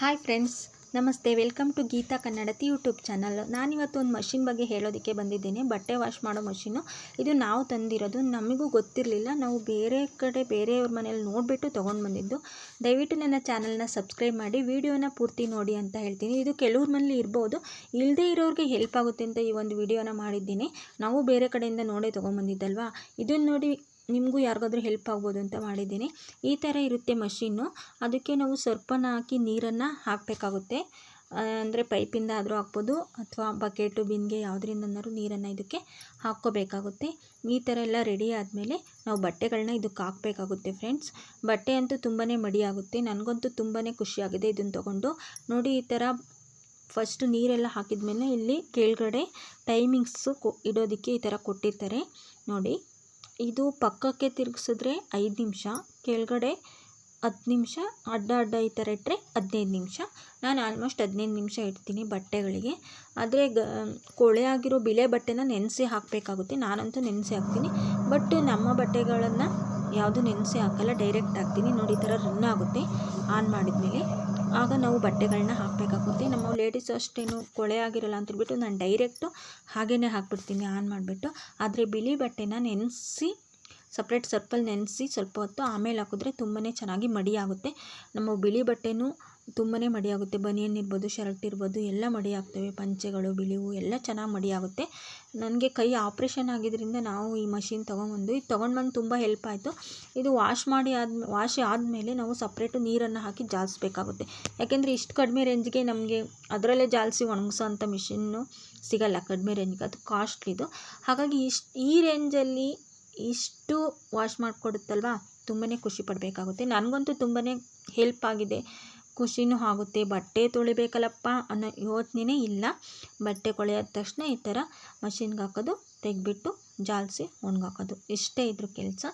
Hi friends ನಮಸ್ತೆ. Welcome to Geetha Kannadathi YouTube channel ನಾನಿವತ್ತು ಒಂದು ಮಷಿನ್ ಬಗ್ಗೆ ಹೇಳೋದಕ್ಕೆ ಬಂದಿದ್ದೇನೆ. ಬಟ್ಟೆ ವಾಶ್ ಮಾಡೋ ಮಷಿನು ಇದು ನಾವು ತಂದಿರೋದು. ನಮಗೂ ಗೊತ್ತಿರಲಿಲ್ಲ. ನಾವು ಬೇರೆ ಕಡೆ ಬೇರೆಯವ್ರ ಮನೇಲಿ ನೋಡಿಬಿಟ್ಟು ತೊಗೊಂಡು ಬಂದಿದ್ದು. ದಯವಿಟ್ಟು ನನ್ನ ಚಾನಲ್ನ ಸಬ್ಸ್ಕ್ರೈಬ್ ಮಾಡಿ, ವಿಡಿಯೋನ ಪೂರ್ತಿ ನೋಡಿ ಅಂತ ಹೇಳ್ತೀನಿ. ಇದು ಕೆಲವ್ರ ಮನೇಲಿ ಇರ್ಬೋದು. ಇಲ್ಲದೇ ಇರೋರಿಗೆ ಹೆಲ್ಪ್ ಆಗುತ್ತೆ ಅಂತ ಈ ಒಂದು ವಿಡಿಯೋನ ಮಾಡಿದ್ದೀನಿ. ನಾವು ಬೇರೆ ಕಡೆಯಿಂದ ನೋಡೇ ತೊಗೊಂಬಂದಿದ್ದಲ್ವಾ ಇದನ್ನು ನೋಡಿ ನಿಮಗೂ ಯಾರಿಗಾದ್ರೂ ಹೆಲ್ಪ್ ಆಗ್ಬೋದು ಅಂತ ಮಾಡಿದ್ದೀನಿ. ಈ ಥರ ಇರುತ್ತೆ ಮಷಿನ್ನು ಅದಕ್ಕೆ ನಾವು ಸರ್ಪನ ಹಾಕಿ ನೀರನ್ನು ಹಾಕಬೇಕಾಗುತ್ತೆ. ಅಂದರೆ ಪೈಪಿಂದ ಆದರೂ ಹಾಕ್ಬೋದು, ಅಥವಾ ಬಕೆಟು ಬಿನ್ಗೆ ಯಾವುದ್ರಿಂದನಾದ್ರೂ ನೀರನ್ನು ಇದಕ್ಕೆ ಹಾಕ್ಕೋಬೇಕಾಗುತ್ತೆ. ಈ ಥರ ಎಲ್ಲ ರೆಡಿ ಆದಮೇಲೆ ನಾವು ಬಟ್ಟೆಗಳನ್ನ ಇದಕ್ಕೆ ಹಾಕಬೇಕಾಗುತ್ತೆ ಫ್ರೆಂಡ್ಸ್ ಬಟ್ಟೆ ಅಂತೂ ತುಂಬಾ ಮಡಿಯಾಗುತ್ತೆ ನನಗಂತೂ ತುಂಬಾ ಖುಷಿಯಾಗಿದೆ ಇದನ್ನು ತೊಗೊಂಡು. ನೋಡಿ ಈ ಥರ ಫಸ್ಟು ನೀರೆಲ್ಲ ಹಾಕಿದ ಮೇಲೆ ಇಲ್ಲಿ ಕೆಳಗಡೆ ಟೈಮಿಂಗ್ಸು ಕೊ, ಇಡೋದಕ್ಕೆ ಈ ಥರ ಕೊಟ್ಟಿರ್ತಾರೆ. ನೋಡಿ. ಇದು ಪಕ್ಕಕ್ಕೆ ತಿರುಗಿಸಿದ್ರೆ ಐದು ನಿಮಿಷ, ಕೆಳಗಡೆ ಹತ್ತು ನಿಮಿಷ, ಅಡ್ಡ ಅಡ್ಡ ಈ ಥರ ಇಟ್ಟರೆ ಹದಿನೈದು ನಿಮಿಷ. ನಾನು ಆಲ್ಮೋಸ್ಟ್ ಹದಿನೈದು ನಿಮಿಷ ಇಡ್ತೀನಿ ಬಟ್ಟೆಗಳಿಗೆ. ಆದರೆ ಗ, ಕೊಳೆ ಆಗಿರೋ ಬಿಳೆ ಬಟ್ಟೆನ ನೆನೆಸಿ ಹಾಕಬೇಕಾಗುತ್ತೆ. ನಾನಂತೂ ನೆನೆಸಿ ಹಾಕ್ತೀನಿ. ಬಟ್ ನಮ್ಮ ಬಟ್ಟೆಗಳನ್ನು ಯಾವುದು ನೆನೆಸಿ ಹಾಕಲ್ಲ ಡೈರೆಕ್ಟ್ ಹಾಕ್ತೀನಿ. ನೋಡಿ ಈ ಥರ ರನ್ ಆಗುತ್ತೆ. ಆನ್ ಮಾಡಿದ್ಮೇಲೆ ಆಗ ನಾವು ಬಟ್ಟೆಗಳನ್ನ ಹಾಕಬೇಕಾಗುತ್ತೆ. ನಮ್ಮ ಲೇಡೀಸ್ ಅಷ್ಟೇನು ಕೊಳೆ ಆಗಿರಲ್ಲ ಅಂತೇಳ್ಬಿಟ್ಟು ನಾನು ಡೈರೆಕ್ಟು ಹಾಗೇ ಹಾಕ್ಬಿಡ್ತೀನಿ ಆನ್ ಮಾಡಿಬಿಟ್ಟು. ಆದರೆ ಬಿಳಿ ಬಟ್ಟೆನ ನೆನೆಸಿ ಸಪ್ರೇಟ್ ಸರ್ಪಲ್ಲಿ ನೆನೆಸಿ ಸ್ವಲ್ಪ ಹೊತ್ತು ಆಮೇಲೆ ಹಾಕಿದ್ರೆ ತುಂಬಾ ಚೆನ್ನಾಗಿ ಮಡಿ ಆಗುತ್ತೆ. ನಮ್ಮ ಬಿಳಿ ಬಟ್ಟೆನೂ ತುಂಬಾ ಮಡಿ ಆಗುತ್ತೆ ಬನಿಯನ್ ಇರ್ಬೋದು, ಶರ್ಟ್ ಇರ್ಬೋದು, ಎಲ್ಲ ಮಡಿ ಆಗ್ತವೆ ಪಂಚೆಗಳು, ಬಿಳಿವು ಎಲ್ಲ ಚೆನ್ನಾಗಿ ಮಡಿ ಆಗುತ್ತೆ ನನಗೆ ಕೈ ಆಪ್ರೇಷನ್ ಆಗಿದ್ದರಿಂದ ನಾವು ಈ ಮಷಿನ್ ತೊಗೊಂಬಂದು ಇದು ತೊಗೊಂಡು ಬಂದು ತುಂಬ ಹೆಲ್ಪ್ ಆಯಿತು. ಇದು ವಾಶ್ ಮಾಡಿ ಆದ, ವಾಶ್ ಆದಮೇಲೆ ನಾವು ಸಪ್ರೇಟು ನೀರನ್ನು ಹಾಕಿ ಜಾಲಿಸ್ಬೇಕಾಗುತ್ತೆ. ಯಾಕೆಂದರೆ ಇಷ್ಟು ಕಡಿಮೆ ರೇಂಜ್ಗೆ ನಮಗೆ ಅದರಲ್ಲೇ ಜಾಲಿಸಿ ಒಣಗಿಸೋ ಅಂಥ ಮಿಷಿನ್ನು ಸಿಗಲ್ಲ ಕಡಿಮೆ ರೇಂಜ್ಗೆ. ಅದು ಕಾಸ್ಟ್ಲಿದು ಹಾಗಾಗಿ ಇಷ್ಟು, ಈ ರೇಂಜಲ್ಲಿ ಇಷ್ಟು ವಾಶ್ ಮಾಡಿಕೊಡುತ್ತಲ್ವಾ? ತುಂಬಾ ಖುಷಿ ಪಡಬೇಕಾಗುತ್ತೆ. ನನಗಂತೂ ತುಂಬಾ ಹೆಲ್ಪ್ ಆಗಿದೆ. ಖುಷಿನೂ ಆಗುತ್ತೆ. ಬಟ್ಟೆ ತೊಳಿಬೇಕಲ್ಲಪ್ಪ ಅನ್ನೋ ಯೋಚನೆನೇ ಇಲ್ಲ. ಬಟ್ಟೆ ಕೊಳೆಯಾದ ತಕ್ಷಣ ಈ ಥರ ಮಷಿನ್ಗೆ ಹಾಕೋದು, ತೆಗೆದ್ಬಿಟ್ಟು ಜಾಲಿಸಿ ಒಣಗಾಕೋದು ಇಷ್ಟೇ ಇದ್ರ ಕೆಲಸ.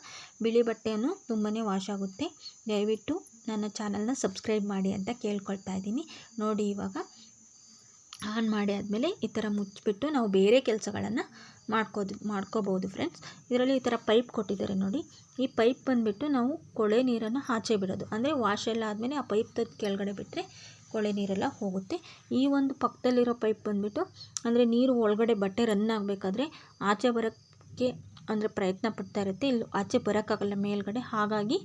ಬಿಳಿ ಬಟ್ಟೆಯನ್ನು ತುಂಬಾ ವಾಶ್ ಆಗುತ್ತೆ. ದಯವಿಟ್ಟು ನನ್ನ ಚಾನಲ್ನ ಸಬ್ಸ್ಕ್ರೈಬ್ ಮಾಡಿ ಅಂತ ಕೇಳ್ಕೊಳ್ತಾ ಇದ್ದೀನಿ. ನೋಡಿ ಇವಾಗ, ಆನ್ ಮಾಡಿ ಆದಮೇಲೆ ಈ ಥರ ಮುಚ್ಚಿಬಿಟ್ಟು ನಾವು ಬೇರೆ ಕೆಲಸಗಳನ್ನು ಮಾಡ್ಕೋದು ಮಾಡ್ಕೋಬೋದು ಫ್ರೆಂಡ್ಸ್ ಇದರಲ್ಲಿ ಈ ಥರ ಪೈಪ್ ಕೊಟ್ಟಿದ್ದಾರೆ ನೋಡಿ. ಈ ಪೈಪ್ ಬಂದುಬಿಟ್ಟು ನಾವು ಕೊಳೆ ನೀರನ್ನು ಆಚೆ ಬಿಡೋದು. ಅಂದರೆ ವಾಶ್ ಎಲ್ಲ ಆದಮೇಲೆ ಆ ಪೈಪ್ ಕೆಳಗಡೆ ಬಿಟ್ಟರೆ ಕೊಳೆ ನೀರೆಲ್ಲ ಹೋಗುತ್ತೆ. ಈ ಒಂದು ಪಕ್ಕದಲ್ಲಿರೋ ಪೈಪ್ ಬಂದುಬಿಟ್ಟು, ಅಂದರೆ ನೀರು ಒಳಗಡೆ ಬಟ್ಟೆ ರನ್ ಆಗಬೇಕಾದ್ರೆ ಆಚೆ ಬರೋಕ್ಕೆ, ಅಂದರೆ ಪ್ರಯತ್ನ ಪಡ್ತಾ ಇರುತ್ತೆ. ಇಲ್ಲಿ ಆಚೆ ಬರೋಕ್ಕಾಗಲ್ಲ, ಮೇಲ್ಗಡೆ. ಹಾಗಾಗಿ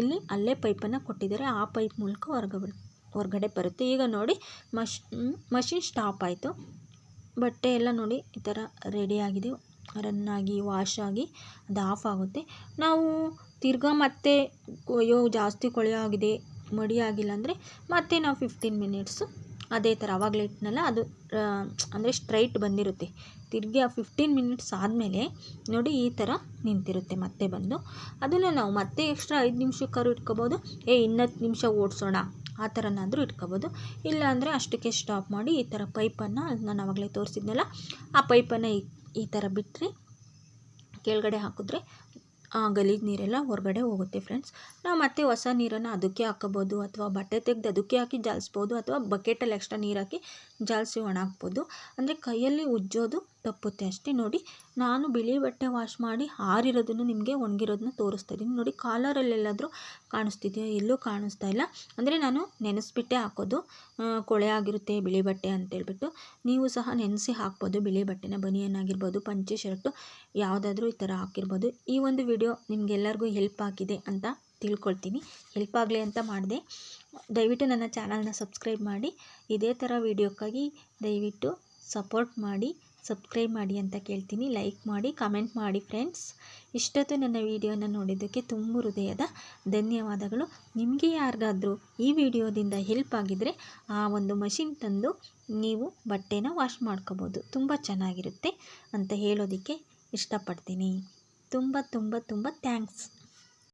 ಇಲ್ಲಿ ಅಲ್ಲೇ ಪೈಪನ್ನು ಕೊಟ್ಟಿದ್ದಾರೆ. ಆ ಪೈಪ್ ಮೂಲಕ ಹೊರಗೆ ಹೊರಗಡೆ ಬರುತ್ತೆ. ಈಗ ನೋಡಿ, ಮಷ್ ಮಷಿನ್ ಸ್ಟಾಪ್ ಆಯಿತು. ಬಟ್ಟೆ ಎಲ್ಲ ನೋಡಿ ಈ ಥರ ರೆಡಿಯಾಗಿದೆ ರನ್ನಾಗಿ ವಾಶ್ ಆಗಿ ಅದು ಆಫ್ ಆಗುತ್ತೆ. ನಾವು ತಿರ್ಗಾ ಮತ್ತೆ ಅಯ್ಯೋ ಜಾಸ್ತಿ ಕೊಳೆ ಆಗಿದೆ, ಮಡಿ ಆಗಿಲ್ಲ ಅಂದರೆ ಮತ್ತೆ ನಾವು ಫಿಫ್ಟೀನ್ ಮಿನಿಟ್ಸು ಅದೇ ಥರ ಆವಾಗಲೇ ಇಟ್ಟನಲ್ಲ ಅದು ಅಂದರೆ ಸ್ಟ್ರೈಟ್ ಬಂದಿರುತ್ತೆ. ತಿರುಗಿ ಆ ಫಿಫ್ಟೀನ್ ಮಿನಿಟ್ಸ್ ಆದಮೇಲೆ ನೋಡಿ ಈ ಥರ ನಿಂತಿರುತ್ತೆ ಮತ್ತೆ ಬಂದು. ಅದನ್ನು ನಾವು ಮತ್ತೆ ಎಕ್ಸ್ಟ್ರಾ ಐದು ನಿಮಿಷಕ್ಕಾದ್ರು ಇಟ್ಕೋಬೋದು. ಏ, ಇನ್ನತ್ತು ನಿಮಿಷ ಓಡಿಸೋಣ, ಆ ಥರನಾದರೂ ಇಟ್ಕೋಬೋದು. ಇಲ್ಲಾಂದರೆ ಅಷ್ಟಕ್ಕೆ ಸ್ಟಾಪ್ ಮಾಡಿ ಈ ಥರ ಪೈಪನ್ನು ನಾನು ಆವಾಗಲೇ ತೋರಿಸಿದ್ನಲ್ಲ, ಆ ಪೈಪನ್ನು ಈ ಈ ಥರ ಬಿಟ್ಟರೆ ಕೆಳಗಡೆ ಹಾಕಿದ್ರೆ ಗಲೀಜು ನೀರೆಲ್ಲ ಹೊರಗಡೆ ಹೋಗುತ್ತೆ ಫ್ರೆಂಡ್ಸ್ ನಾವು ಮತ್ತೆ ಹೊಸ ನೀರನ್ನು ಅದಕ್ಕೆ ಹಾಕೋಬೋದು ಅಥವಾ ಬಟ್ಟೆ ತೆಗೆದು ಅದಕ್ಕೆ ಹಾಕಿ ಜಾಲಿಸ್ಬೋದು ಅಥವಾ ಬಕೆಟಲ್ಲಿ ಎಕ್ಸ್ಟ್ರಾ ನೀರು ಹಾಕಿ ಜಾಲಿಸಿ ಒಣಹಾಕ್ಬೋದು ಅಂದರೆ ಕೈಯಲ್ಲಿ ಉಜ್ಜೋದು ತಪ್ಪುತ್ತೆ ಅಷ್ಟೇ. ನೋಡಿ, ನಾನು ಬಿಳಿ ಬಟ್ಟೆ ವಾಶ್ ಮಾಡಿ ಹಾರಿರೋದನ್ನು ನಿಮಗೆ ಒಣಗಿರೋದನ್ನ ತೋರಿಸ್ತಾ ಇದ್ದೀನಿ. ನೋಡಿ, ಕಾಲರಲ್ಲೆಲ್ಲಾದರೂ ಕಾಣಿಸ್ತಿದೆಯೋ? ಎಲ್ಲೂ ಕಾಣಿಸ್ತಾ ಇಲ್ಲ. ಅಂದರೆ ನಾನು ನೆನೆಸ್ಬಿಟ್ಟೆ ಹಾಕೋದು. ಕೊಳೆ ಆಗಿರುತ್ತೆ, ಬಿಳಿ ಬಟ್ಟೆ ಅಂತೇಳ್ಬಿಟ್ಟು. ನೀವು ಸಹ ನೆನೆಸಿ ಹಾಕ್ಬೋದು. ಬಿಳಿ ಬಟ್ಟೆನ, ಬನಿಯನ್ ಆಗಿರ್ಬೋದು, ಪಂಚೆ ಶರ್ಟು, ಯಾವುದಾದ್ರೂ ಈ ಥರ ಹಾಕಿರ್ಬೋದು. ಈ ಒಂದು ವಿಡಿಯೋ ನಿಮಗೆಲ್ಲರಿಗೂ ಹೆಲ್ಪ್ ಆಗಿದೆ ಅಂತ ತಿಳ್ಕೊಳ್ತೀನಿ. ಹೆಲ್ಪ್ ಆಗಲಿ ಅಂತ ಮಾಡಿದೆ. ದಯವಿಟ್ಟು ನನ್ನ ಚಾನಲ್ನ ಸಬ್ಸ್ಕ್ರೈಬ್ ಮಾಡಿ. ಇದೇ ಥರ ವಿಡಿಯೋಕ್ಕಾಗಿ ದಯವಿಟ್ಟು ಸಪೋರ್ಟ್ ಮಾಡಿ. ಸಬ್ಸ್ಕ್ರೈಬ್ ಮಾಡಿ ಅಂತ ಕೇಳ್ತೀನಿ. ಲೈಕ್ ಮಾಡಿ, ಕಮೆಂಟ್ ಮಾಡಿ ಫ್ರೆಂಡ್ಸ್. ಇಷ್ಟೊತ್ತು ನನ್ನ ವಿಡಿಯೋನ ನೋಡಿದ್ದಕ್ಕೆ ತುಂಬ ಹೃದಯದ ಧನ್ಯವಾದಗಳು. ನಿಮಗೆ ಯಾರಿಗಾದರೂ ಈ ವಿಡಿಯೋದಿಂದ ಹೆಲ್ಪ್ ಆಗಿದ್ದರೆ ಆ ಒಂದು ಮಷಿನ್ ತಂದು ನೀವು ಬಟ್ಟೆನ ವಾಶ್ ಮಾಡ್ಕೋಬೋದು. ತುಂಬ ಚೆನ್ನಾಗಿರುತ್ತೆ ಅಂತ ಹೇಳೋದಕ್ಕೆ ಇಷ್ಟಪಡ್ತೀನಿ. ತುಂಬ ತುಂಬ ತುಂಬ ಥ್ಯಾಂಕ್ಸ್.